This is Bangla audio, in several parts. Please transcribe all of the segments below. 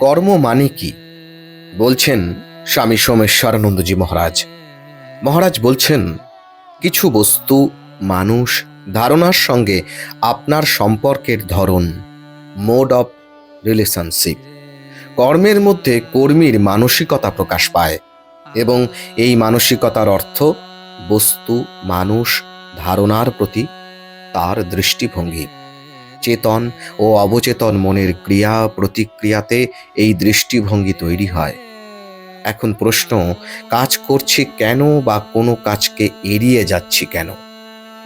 কর্ম মানে কি? বলছেন স্বামী সোমেশ্বরানন্দজি মহারাজ। মহারাজ বলছেন, কিছু বস্তু, মানুষ, ধারণার সঙ্গে আপনার সম্পর্কের ধরন মোড অফ রিলেশনশিপ কর্মের মধ্যে কর্মীর মানসিকতা প্রকাশ পায় এবং এই মানসিকতার অর্থ বস্তু, মানুষ, ধারণার প্রতি তার দৃষ্টিভঙ্গি। চেতন ও অবচেতন মনের ক্রিয়া প্রতিক্রিয়াতে এই দৃষ্টিভঙ্গি তৈরি হয়। এখন প্রশ্ন, কাজ করছি কেন বা কোনো কাজকে এড়িয়ে যাচ্ছি কেন?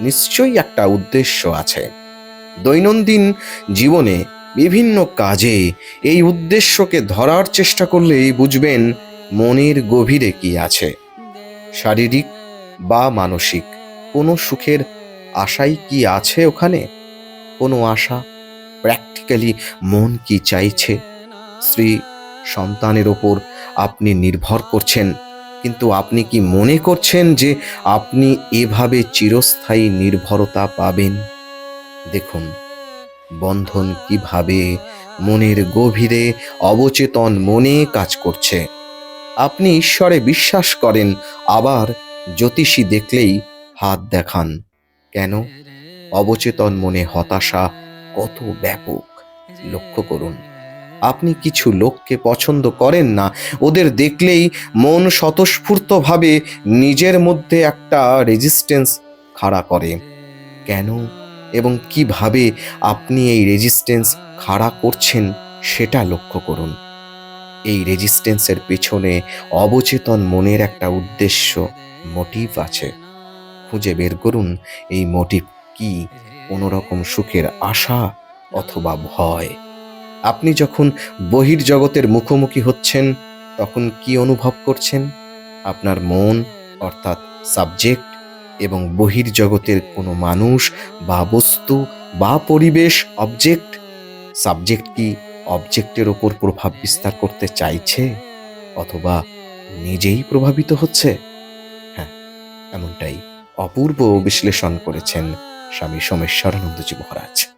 নিশ্চয়ই একটা উদ্দেশ্য আছে। দৈনন্দিন জীবনে বিভিন্ন কাজে এই উদ্দেশ্যকে ধরার চেষ্টা করলেই বুঝবেন মনের গভীরে কি আছে। শারীরিক বা মানসিক, কোনো সুখের আশাই কি আছে ওখানে? কোনো আশা প্র্যাকটিক্যালি মন কি চাইছে? স্ত্রী, সন্তানের ওপর আপনি নির্ভর করছেন, কিন্তু আপনি কি মনে করছেন যে আপনি এভাবে চিরস্থায়ী নির্ভরতা পাবেন? দেখুন, বন্ধন কীভাবে মনের গভীরে অবচেতন মনে কাজ করছে। আপনি ঈশ্বরে বিশ্বাস করেন, আবার জ্যোতিষী দেখলেই হাত দেখান। কেন? অবচেতন মনে হতাশা কত ব্যাপক। লক্ষ্য করুন, আপনি কিছু লোককে পছন্দ করেন না, ওদের দেখলেই মন স্বতঃস্ফূর্তভাবে নিজের মধ্যে একটা রেজিস্ট্যান্স খাড়া করে। কেন এবং কীভাবে আপনি এই রেজিস্ট্যান্স খাড়া করছেন সেটা লক্ষ্য করুন। এই রেজিস্ট্যান্সের পেছনে অবচেতন মনের একটা উদ্দেশ্য মোটিভ আছে। খুঁজে বের করুন, এই মোটিভ কি কোনো রকম সুখের আশা অথবা ভয়? আপনি যখন বহির্জগতের মুখোমুখি হচ্ছেন, তখন কি অনুভব করছেন? আপনার মন, অর্থাৎ সাবজেক্ট এবং বহির্জগতের কোনো মানুষ বা বস্তু বা পরিবেশ, অবজেক্ট, সাবজেক্ট কি অবজেক্টের ওপর প্রভাব বিস্তার করতে চাইছে অথবা নিজেই প্রভাবিত হচ্ছে? হ্যাঁ এমনটাই অপূর্ব বিশ্লেষণ করেছেন স্বামী সোমেশ্বরানন্দজি মহারাজ।